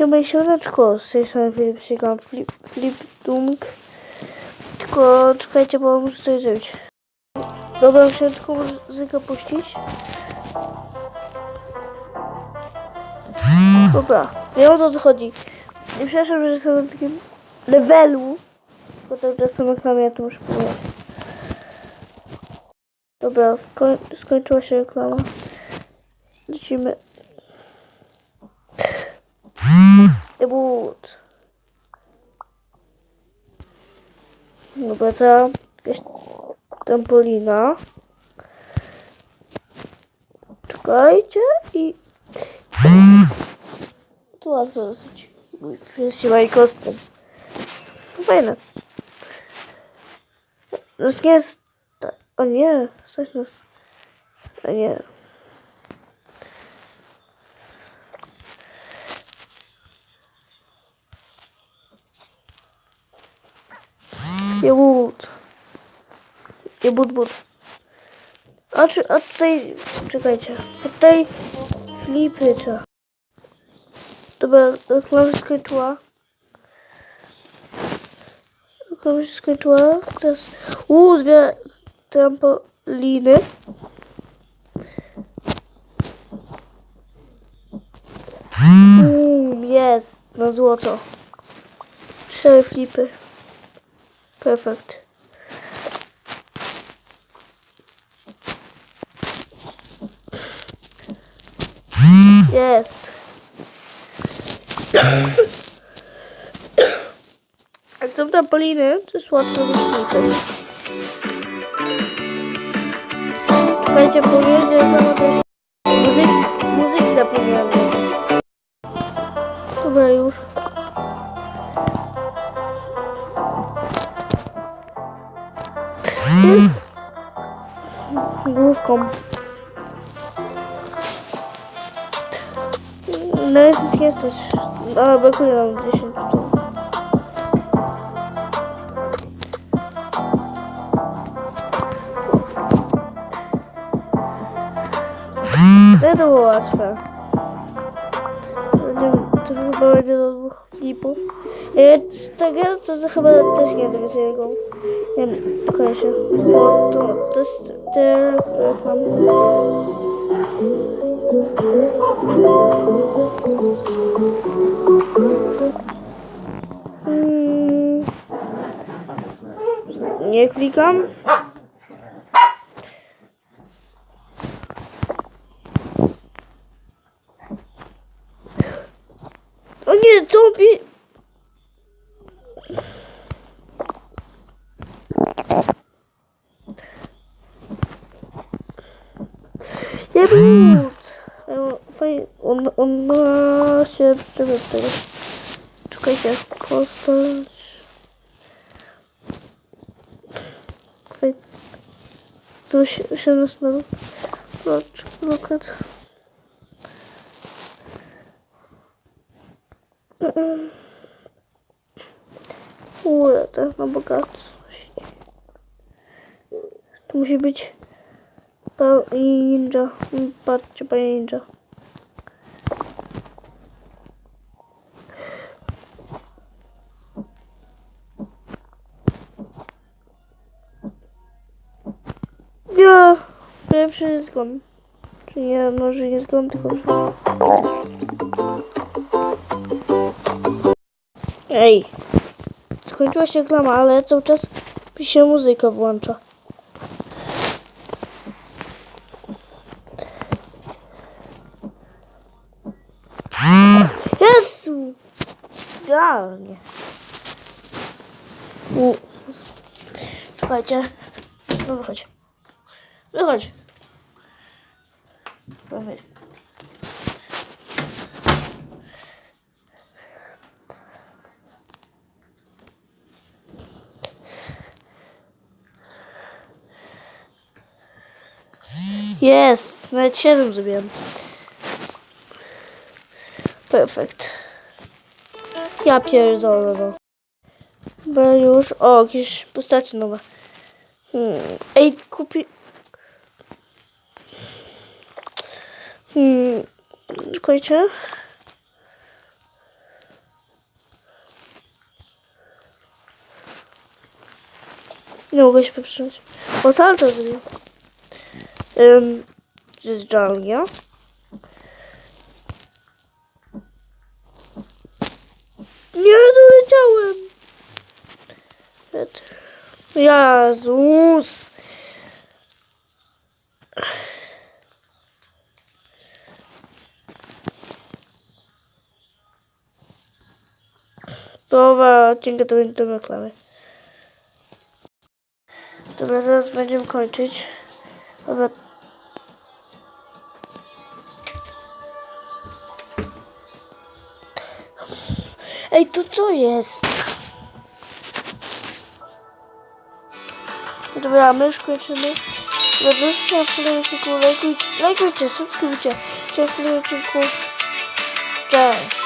Siema i siemaneczko, z tej strony Filip Siegam, Flip, Flip Dunk. Tylko czekajcie, bo muszę coś zrobić. Dobra, muszę tylko muzykę puścić. Dobra, wiem o co tu chodzi. I przepraszam, że jestem na takim levelu. Tylko to teraz są reklamy, ja tu muszę powiedzieć. Dobra, skoń, skończyła się reklama. Lecimy. Debut. Dobra, ta jakaś trampolina. Czekajcie i... Tu łatwo dosyć. Jest się kostką. Fajne. To nie jest... O nie, coś nas... O nie. Jebut. Jebut, but. A, czy, a tutaj, czekajcie, tutaj flipy trzeba. Dobra, reklama się skończyła. Reklama się skończyła. Teraz, uuu, dwie trampoliny. Mm, jest, na złoto. Cztery flipy. Perfekt. Jest. A są trampoliny, to jest łatwo wyśmieć. Słuchajcie, powiedzieć, że to muzyk, muzyk zapomniałem. Dobra, już. Główką. No jest, jesteś. A, brakuje nam 10. To było łatwe. To chyba będzie do dwóch flipów. E, tak ja to chyba też nie wiem z jego. Nie wiem, czekaj się. Bo to, to jest te reklam. Mm. Nie klikam. O nie, zombie! Nie but! On, on ma się tego, tego. Czekajcie, postać. Tu się, się nas na... Lokat. Ule, teraz na bogatość. To musi być pani ninja. Patrzcie, pani ninja. Nie, pierwszy jest zgon. Czy nie, może nie zgon, tylko... Ej, skończyła się reklama, ale cały czas mi się muzyka włącza. Jezu! Idealnie. U. Czekajcie. No wychodź. Wychodź. Wychodź. Jest! Nawet 7 zrobiłem. Perfekt. Ja pierdolę no. Bo już... O, jakieś postacie nowe. Hmm. Ej, kupi... Hmm. Czekajcie. Nie mogę się poprzeć. O, salto zrobił. Um, to jest jungle. Nie, doleciałem. Jezus. Połowa odcinka to będzie do reklamy. Dobra, zaraz będziemy kończyć. Dobra. Ej, to co jest? Dobra, my już kończymy. Zobaczcie w kolejnym odcinku. Lajkujcie, lajkujcie, subskrybujcie. Się w kolejnym odcinku. Cześć.